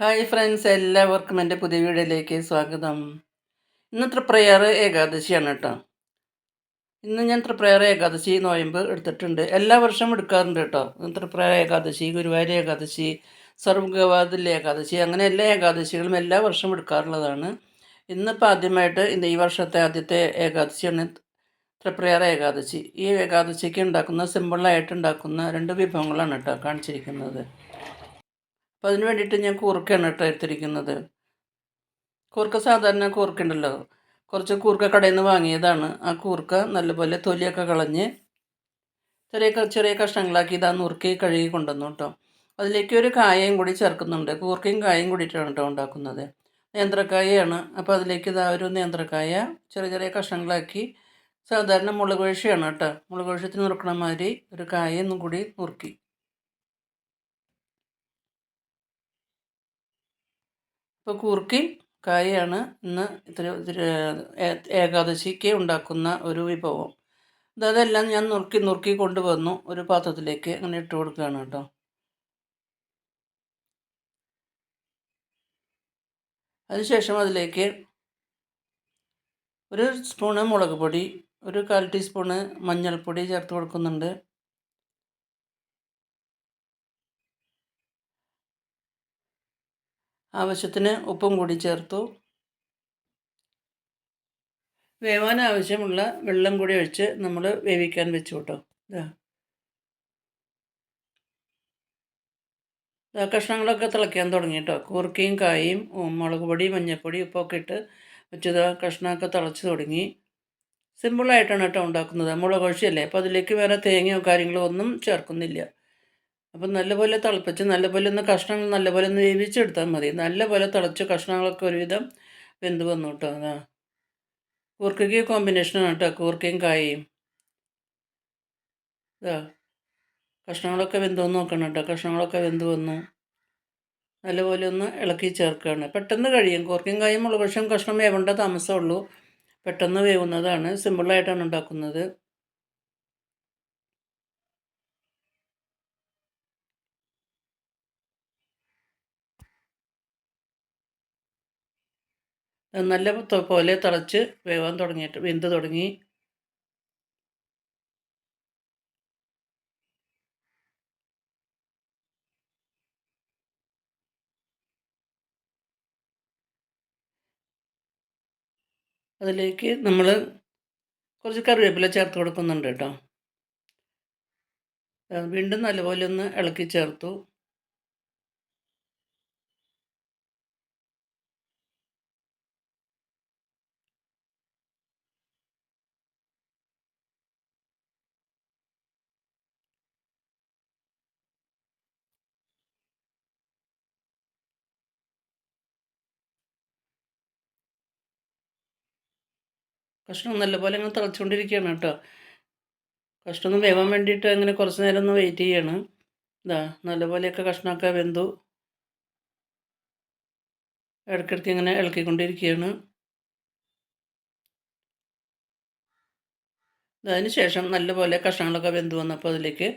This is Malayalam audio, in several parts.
ഹായ് ഫ്രണ്ട്സ് എല്ലാവർക്കും എന്റെ പുതിയ വീഡിയോയിലേക്ക് സ്വാഗതം. ഇന്ന് ത്രിപ്രയർ ഏകാദശിയാണ് കേട്ടോ. ഇന്ന് ഞാൻ ത്രിപ്രയർ ഏകാദശി നോയമ്പ് എടുത്തിട്ടുണ്ട്. എല്ലാ വർഷവും എടുക്കാറുണ്ട് കേട്ടോ. ത്രിപ്രയർ ഏകാദശി ഗുരുവായൂർ ഏകാദശി സർവഗവാദിൽ ഏകാദശി അങ്ങനെ എല്ലാ ഏകാദശികളും എല്ലാ വർഷവും എടുക്കാറുള്ളതാണ്. ഇന്നിപ്പോൾ ആദ്യമായിട്ട് ഇന്ന് ഈ വർഷത്തെ ആദ്യത്തെ ഏകാദശിയാണ് ത്രിപ്രയർ ഏകാദശി. ഈ ഏകാദശിക്ക് ഉണ്ടാക്കുന്ന സിമ്പിളായിട്ട് ഉണ്ടാക്കുന്ന രണ്ട് വിഭവങ്ങളാണ് കേട്ടോ കാണിച്ചിരിക്കുന്നത്. അപ്പോൾ അതിന് വേണ്ടിയിട്ട് ഞാൻ കൂർക്കയാണ് കേട്ടോ എടുത്തിരിക്കുന്നത്. കൂർക്ക സാധാരണ കൂർക്കുണ്ടല്ലോ. കുറച്ച് കൂർക്ക കടയിൽ നിന്ന് വാങ്ങിയതാണ്. ആ കൂർക്ക നല്ലപോലെ തൊലിയൊക്കെ കളഞ്ഞ് ചെറിയ ചെറിയ കഷ്ണങ്ങളാക്കി ഇതാ നുറുക്കി കഴുകി കൊണ്ടുവന്നു കേട്ടോ. അതിലേക്ക് ഒരു കായയും കൂടി ചേർക്കുന്നുണ്ട്. കൂർക്കയും കായയും കൂടിയിട്ടാണ് കേട്ടോ ഉണ്ടാക്കുന്നത്. നേന്ത്രക്കായയാണ്. അപ്പോൾ അതിലേക്ക് ഇതാ ഒരു നേന്ത്രക്കായ ചെറിയ ചെറിയ കഷ്ണങ്ങളാക്കി സാധാരണ മുളക് വഴിയാണ് കേട്ടോ. മുളക് വഴിച്ചത്തിന് നുറുക്കണ മാതിരി ഒരു കായയൊന്നും കൂടി നുറുക്കി. ഇപ്പോൾ കൂർക്കി കായാണ് ഇന്ന് ഇത്ര ഏകാദശിക്ക് ഉണ്ടാക്കുന്ന ഒരു വിഭവം. അതെല്ലാം ഞാൻ നുറുക്കി നുറുക്കി കൊണ്ടുവന്നു ഒരു പാത്രത്തിലേക്ക് അങ്ങനെ ഇട്ട് കൊടുക്കുകയാണ് കേട്ടോ. അതിനുശേഷം അതിലേക്ക് ഒരു സ്പൂണ് മുളക് പൊടി ഒരു കാൽ ടീസ്പൂണ് മഞ്ഞൾപ്പൊടി ചേർത്ത് കൊടുക്കുന്നുണ്ട്. ആവശ്യത്തിന് ഉപ്പും കൂടി ചേർത്തു. വേവാൻ ആവശ്യമുള്ള വെള്ളം കൂടി ഒഴിച്ച് നമ്മൾ വേവിക്കാൻ വെച്ചു കേട്ടോ. ഇതാ കഷ്ണങ്ങളൊക്കെ തിളയ്ക്കാൻ തുടങ്ങി കേട്ടോ. കൂർക്കയും കായും മുളക് പൊടി മഞ്ഞൾപ്പൊടി ഉപ്പൊക്കെ ഇട്ട് വെച്ചത് കഷ്ണമൊക്കെ തിളച്ച് തുടങ്ങി. സിമ്പിളായിട്ടാണ് കേട്ടോ ഉണ്ടാക്കുന്നത്. മുളക് ഒഴിച്ചല്ലേ? അപ്പോൾ അതിലേക്ക് വേറെ തേങ്ങയോ കാര്യങ്ങളോ ഒന്നും ചേർക്കുന്നില്ല. അപ്പം നല്ലപോലെ തിളപ്പിച്ച് നല്ലപോലെ ഒന്ന് കഷ്ണങ്ങൾ നല്ലപോലെ ഒന്ന് വേവിച്ചെടുത്താൽ മതി. നല്ലപോലെ തിളച്ച് കഷ്ണങ്ങളൊക്കെ ഒരുവിധം വെന്ത് വന്നു കേട്ടോ അതാ. കൂർക്കയ്ക്ക് കോമ്പിനേഷനാണ് കേട്ടോ കൂർക്കയും കായയും. ഇതാ. കഷ്ണങ്ങളൊക്കെ വെന്ത് വന്ന് നോക്കണം കേട്ടോ കഷ്ണങ്ങളൊക്കെ വെന്ത് വന്നു. നല്ലപോലെ ഒന്ന് ഇളക്കി ചേർക്കുകയാണ് പെട്ടെന്ന് കഴിയും. കൂർക്കയും കായും മുളക് കഷ്ണം വേവേണ്ട താമസമുള്ളൂ പെട്ടെന്ന് വേവുന്നതാണ്. സിമ്പിളായിട്ടാണ് ഉണ്ടാക്കുന്നത്. നല്ല പോലെ തിളച്ച് വേവാൻ തുടങ്ങിയിട്ട് വെന്ത് തുടങ്ങി. അതിലേക്ക് നമ്മൾ കുറച്ച് കറിവേപ്പില ചേർത്ത് കൊടുക്കുന്നുണ്ട് കേട്ടോ. വീണ്ടും നല്ലപോലെ ഒന്ന് ഇളക്കി ചേർത്തു. കഷ്ണം നല്ലപോലെ അങ്ങനെ തിളച്ചുകൊണ്ടിരിക്കുകയാണ് കേട്ടോ. കഷ്ണം ഒന്ന് വേവാൻ വേണ്ടിയിട്ട് അങ്ങനെ കുറച്ച് നേരം ഒന്ന് വെയിറ്റ് ചെയ്യാണ്. ഇതാ നല്ലപോലെയൊക്കെ കഷ്ണമൊക്കെ വെന്തു. ഇടയ്ക്കിടയ്ക്ക് ഇങ്ങനെ ഇളക്കിക്കൊണ്ടിരിക്കുകയാണ്. അതിന് ശേഷം നല്ലപോലെ കഷ്ണങ്ങളൊക്കെ വെന്ത് വന്നപ്പോൾ അതിലേക്ക്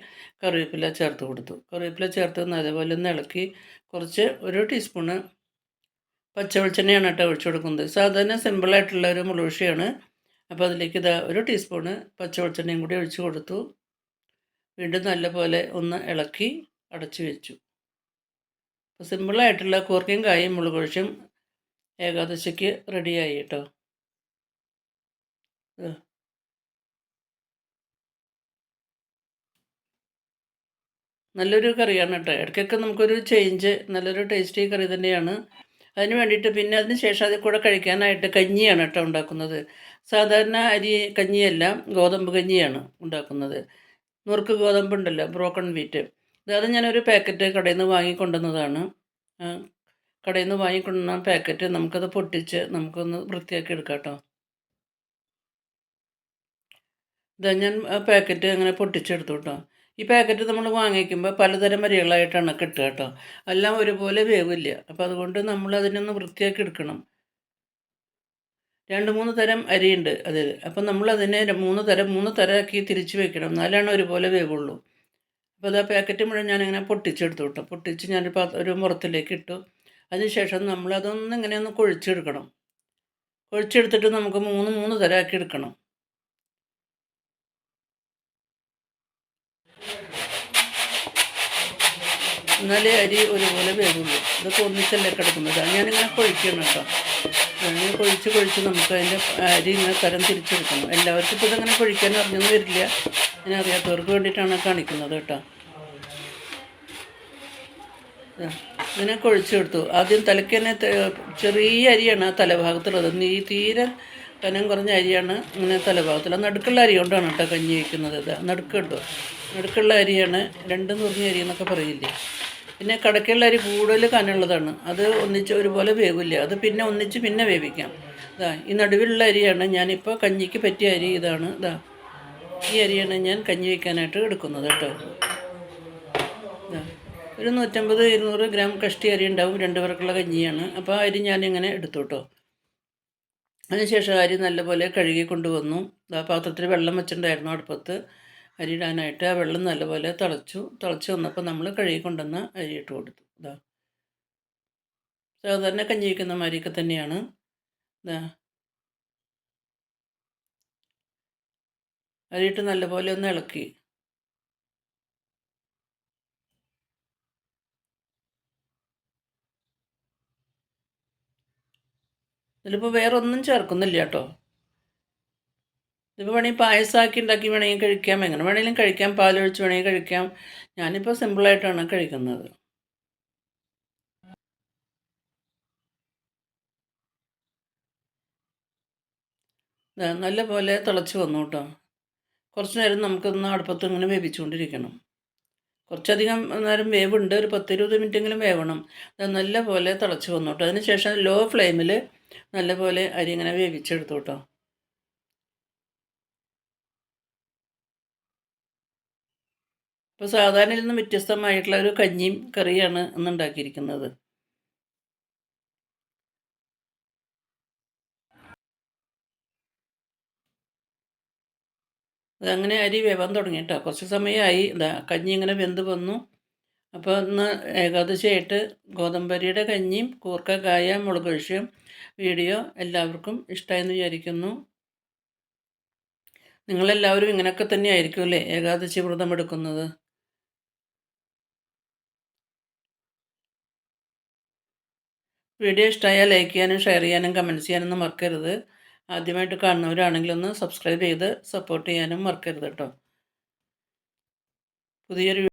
കറിവേപ്പില ചേർത്ത് കൊടുത്തു. കറിവേപ്പില ചേർത്ത് നല്ലപോലെ ഒന്ന് ഇളക്കി കുറച്ച് ഒരു ടീസ്പൂണ് പച്ച വെളിച്ചെണ്ണയാണ് കേട്ടോ ഒഴിച്ചു കൊടുക്കുന്നത്. സാധാരണ സിമ്പിളായിട്ടുള്ള ഒരു മുളുഷിയാണ് അപ്പോൾ അതിലേക്ക് ഇത് ഒരു ടീസ്പൂണ് പച്ച വെളിച്ചെണ്ണയും കൂടി ഒഴിച്ചു കൊടുത്തു. വീണ്ടും നല്ലപോലെ ഒന്ന് ഇളക്കി അടച്ചു വെച്ചു. അപ്പോൾ സിമ്പിളായിട്ടുള്ള കൂർക്കയും കായും മുളകൊഴിച്ചും ഏകാദശിക്ക് റെഡിയായി കേട്ടോ. നല്ലൊരു കറിയാണ് കേട്ടോ. ഇടയ്ക്കൊക്കെ നമുക്കൊരു ചേഞ്ച് നല്ലൊരു ടേസ്റ്റി കറി തന്നെയാണ്. അതിന് വേണ്ടിയിട്ട് പിന്നെ അതിന് ശേഷം അതിൽ കൂടെ കഴിക്കാനായിട്ട് കഞ്ഞിയാണ് കേട്ടോ ഉണ്ടാക്കുന്നത്. സാധാരണ അരി കഞ്ഞിയല്ല ഗോതമ്പ് കഞ്ഞിയാണ് ഉണ്ടാക്കുന്നത്. നുറുക്ക് ഗോതമ്പുണ്ടല്ലോ ബ്രോക്കൺ വീറ്റ് അത് ഞാനൊരു പാക്കറ്റ് കടയിൽ നിന്ന് വാങ്ങിക്കൊണ്ടുവന്നതാണ്. കടയിൽ നിന്ന് വാങ്ങിക്കൊണ്ടുവന്ന പാക്കറ്റ് നമുക്കത് പൊട്ടിച്ച് നമുക്കൊന്ന് വൃത്തിയാക്കി എടുക്കാം കേട്ടോ ഇതാ ഞാൻ പാക്കറ്റ് അങ്ങനെ പൊട്ടിച്ചെടുത്തു കേട്ടോ ഈ പാക്കറ്റ് നമ്മൾ വാങ്ങിക്കുമ്പോൾ പലതരം അരികളായിട്ടാണ് കിട്ടുക കേട്ടോ. എല്ലാം ഒരുപോലെ വേവില്ല. അപ്പോൾ അതുകൊണ്ട് നമ്മൾ അതിനൊന്ന് വൃത്തിയാക്കി എടുക്കണം. രണ്ട് മൂന്ന് തരം അരിയുണ്ട് അതിൽ അപ്പം നമ്മൾ അതിനെ മൂന്ന് തരം മൂന്ന് തരമാക്കി തിരിച്ച് വെക്കണം. എന്നാലാണ് ഒരുപോലെ വേവുള്ളൂ. അപ്പോൾ അത് ആ പാക്കറ്റ് മുഴുവൻ ഞാനിങ്ങനെ പൊട്ടിച്ചെടുത്തു കേട്ടോ. പൊട്ടിച്ച് ഞാൻ ഒരു മുറത്തിലേക്ക് ഇട്ടു. അതിനുശേഷം നമ്മളതൊന്ന് ഇങ്ങനെ ഒന്ന് കുഴിച്ചെടുക്കണം. കുഴിച്ചെടുത്തിട്ട് നമുക്ക് മൂന്ന് മൂന്ന് തരമാക്കി എടുക്കണം. എന്നാലേ അരി ഒരുപോലെ വേവുള്ളൂ. ഇതൊക്കെ ഒന്നിച്ചല്ലേ കിടക്കുന്നതാണ് ഞാനിങ്ങനെ കൊഴിക്കണം കേട്ടോ. അങ്ങനെ കൊഴിച്ച് കൊഴിച്ച് നമുക്ക് അതിന്റെ അരി ഇങ്ങനെ തരം തിരിച്ചെടുക്കണം എല്ലാവർക്കും ഇപ്പോൾ ഇതങ്ങനെ കൊഴിക്കാൻ അറിഞ്ഞൊന്നും വരില്ല. ഞാൻ അറിയാത്തവർക്ക് വേണ്ടിയിട്ടാണ് കാണിക്കുന്നത് കേട്ടോ. ഇങ്ങനെ കൊഴിച്ചെടുത്തു ആദ്യം തലയ്ക്ക് തന്നെ ചെറിയ അരിയാണ് ആ തലഭാഗത്തുള്ളത്. നീ തീരെ കനം കുറഞ്ഞ അരിയാണ് ഇങ്ങനെ തലഭാഗത്തുള്ള നടുക്കുള്ള അരി കൊണ്ടാണ് കേട്ടോ കഞ്ഞി വയ്ക്കുന്നത്. ഇത് നടുക്ക് നടുക്കുള്ള അരിയാണ് രണ്ടും നുറഞ്ഞ അരി എന്നൊക്കെ പറയില്ലേ? പിന്നെ കിടക്കയുള്ള അരി കൂടുതൽ കനുള്ളതാണ്. അത് ഒന്നിച്ച് ഒരുപോലെ വേവില്ല. അത് പിന്നെ ഒന്നിച്ച് പിന്നെ വേവിക്കാം. ഇതാ ഈ നടുവിലുള്ള അരിയാണ് ഞാനിപ്പോൾ കഞ്ഞിക്ക് പറ്റിയ അരി ഇതാണ്. ഇതാ ഈ അരിയാണ് ഞാൻ കഞ്ഞി വയ്ക്കാനായിട്ട് എടുക്കുന്നത് കേട്ടോ. ഇതാ ഒരു നൂറ്റമ്പത് ഇരുന്നൂറ് ഗ്രാം കഷ്ടി അരി ഉണ്ടാവും. രണ്ട് പേർക്കുള്ള കഞ്ഞിയാണ്. അപ്പോൾ അരി ഞാനിങ്ങനെ എടുത്തു കേട്ടോ. അതിനുശേഷം അരി നല്ലപോലെ കഴുകി കൊണ്ടുവന്നു. പാത്രത്തിൽ വെള്ളം വെച്ചിട്ടുണ്ടായിരുന്നു അടുപ്പത്ത്. അരി ഇടാനായിട്ട് ആ വെള്ളം നല്ലപോലെ തിളച്ചു തിളച്ച് വന്നപ്പോൾ നമ്മൾ കഴുകി കൊണ്ടുവന്ന് അരിയിട്ട് കൊടുത്തു. ഇതാ സാധാരണ കഞ്ഞി വയ്ക്കുന്ന മാതിരിയൊക്കെ തന്നെയാണ്. ഇതാ അരിയിട്ട് നല്ലപോലെ ഒന്ന് ഇളക്കി. ഇതിലിപ്പോൾ വേറെ ഒന്നും ചേർക്കുന്നില്ല കേട്ടോ. ഇതിപ്പോൾ വേണമെങ്കിൽ പായസമാക്കി ഉണ്ടാക്കി വേണമെങ്കിൽ കഴിക്കാം. എങ്ങനെ വേണമെങ്കിലും കഴിക്കാം. പാലൊഴിച്ച് വേണമെങ്കിൽ കഴിക്കാം. ഞാനിപ്പോൾ സിമ്പിളായിട്ടാണ് കഴിക്കുന്നത്. നല്ല പോലെ തിളച്ച് വന്നു കേട്ടോ. കുറച്ച് നേരം നമുക്കൊന്ന് അടുപ്പത്ത് ഇങ്ങനെ വേവിച്ചുകൊണ്ടിരിക്കണം. കുറച്ചധികം നേരം വേവുണ്ട്. ഒരു പത്തിരുപത് മിനിറ്റെങ്കിലും വേവണം. അത് നല്ല പോലെ തിളച്ച് വന്നു കേട്ടോ. അതിന് ശേഷം ലോ ഫ്ലെയിമിൽ നല്ലപോലെ അരി ഇങ്ങനെ വേവിച്ചെടുത്തു കേട്ടോ. ഇപ്പോൾ സാധാരണയിൽ നിന്നും വ്യത്യസ്തമായിട്ടുള്ള ഒരു കഞ്ഞിയും കറിയാണ് ഇന്ന് ഉണ്ടാക്കിയിരിക്കുന്നത്. അതങ്ങനെ അരി വേവാൻ തുടങ്ങി കേട്ടോ കുറച്ച് സമയമായി ഇതാ കഞ്ഞി ഇങ്ങനെ വെന്ത് വന്നു. അപ്പോൾ ഇന്ന് ഏകാദശിയായിട്ട് ഗോതമ്പരിയുടെ കഞ്ഞിയും കൂർക്ക കായ മുളക് കഴിച്ചും വീഡിയോ എല്ലാവർക്കും ഇഷ്ടമായെന്ന് വിചാരിക്കുന്നു. നിങ്ങളെല്ലാവരും ഇങ്ങനെയൊക്കെ തന്നെ ആയിരിക്കും അല്ലേ? ഏകാദശി വ്രതം എടുക്കുന്നത്. വീഡിയോ ഇഷ്ടമായാൽ ലൈക്ക് ചെയ്യാനും ഷെയർ ചെയ്യാനും കമന്റ് ചെയ്യാനൊന്നും മറക്കരുത്. ആദ്യമായിട്ട് കാണുന്നവരാണെങ്കിൽ ഒന്ന് സബ്സ്ക്രൈബ് ചെയ്ത് സപ്പോർട്ട് ചെയ്യാനും മറക്കരുത് കേട്ടോ പുതിയൊരു